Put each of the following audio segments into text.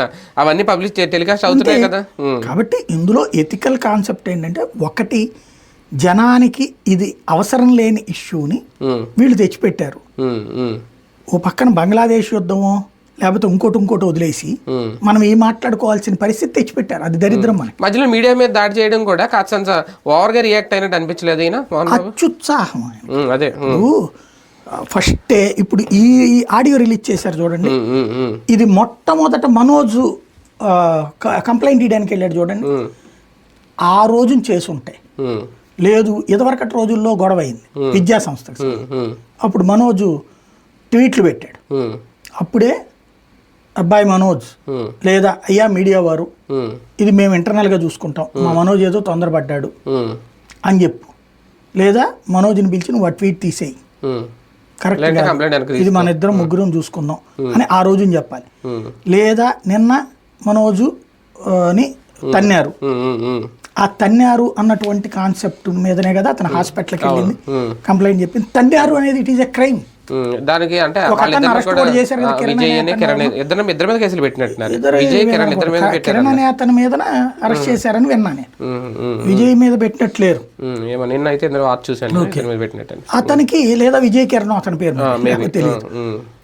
ఏమన్నా అవన్నీ publish telecast అవుతున్నాయి కదా. కాబట్టి ఇందులో ఎథికల్ కాన్సెప్ట్ ఏంటంటే ఒకటి జనానికి ఇది అవసరం లేని ఇష్యూని వీళ్ళు తెచ్చిపెట్టారు. ఓ పక్కన బంగ్లాదేశ్ యుద్ధమో లేకపోతే ఇంకోటి ఇంకోటి వదిలేసి. మనం ఏం మాట్లాడుకోవాల్సిన పరిస్థితి తెచ్చిపెట్టారు. అది దరిద్రం మనకి. మధ్యలో మీడియా మీద దాడి చేయడం కూడా కాస్త ఓవర్గా రియాక్ట్ అయినట్టు అనిపించలేదు బాబు? అత్యుత్సాహం అదే. ఫస్టే ఇప్పుడు ఈ ఆడియో రిలీజ్ చేశారు చూడండి. ఇది మొట్టమొదట మనోజు కంప్లైంట్ ఇవ్వడానికి వెళ్ళాడు చూడండి. ఆ రోజున చేసి ఉంటాయి ఉమ్, లేదు ఇదివరకటి రోజుల్లో గొడవ అయింది విద్యా సంస్థకు అప్పుడు మనోజు ట్వీట్లు పెట్టాడు. అప్పుడే అబ్బాయి మనోజ్ లేదా అయ్యా మీడియా వారు ఇది మేము ఇంటర్నల్గా చూసుకుంటాం మా మనోజ్ ఏదో తొందరపడ్డాడు అని చెప్పు. లేదా మనోజ్ని పిలిచి నువ్వు ఆ ట్వీట్ తీసేయి. కరెక్ట్ ఇది మన ఇద్దరం ముగ్గురం చూసుకుందాం అని ఆ రోజున చెప్పాలి. లేదా నిన్న మనోజు ఆ, ని తన్నారు ఆ తన్నారు అన్నటువంటి కాన్సెప్ట్ మీదనే కదా అతను హాస్పిటల్కి వెళ్ళింది. కంప్లైంట్ చెప్పింది. తన్నారు అనేది ఇట్ ఈస్ ఎ క్రైమ్ దానికి అంటే ఆ, కిరణ్ ఇద్దరు ఇద్దరి మీద కేసులు పెట్టినట్టున్నారు. విజయ్ కిరణ్ ఇద్దరి మీద పెట్టారు కిరణ్ అనే అతని మీద అరెస్ట్ చేశారని విన్నా నేను విజయ్ మీద పెట్టినట్లేరు. ఏమో నిన్న అయితే ఇందులో చూశాను. మీద పెట్టినట్టు అతనికి లేదా విజయ్ కిరణ్ అతని పేరు తెలియదు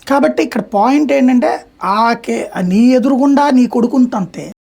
కాబట్టి ఇక్కడ పాయింట్ ఏంటంటే ఆ కే నీ ఎదురుగుండా నీ కొడుకుని తంతే.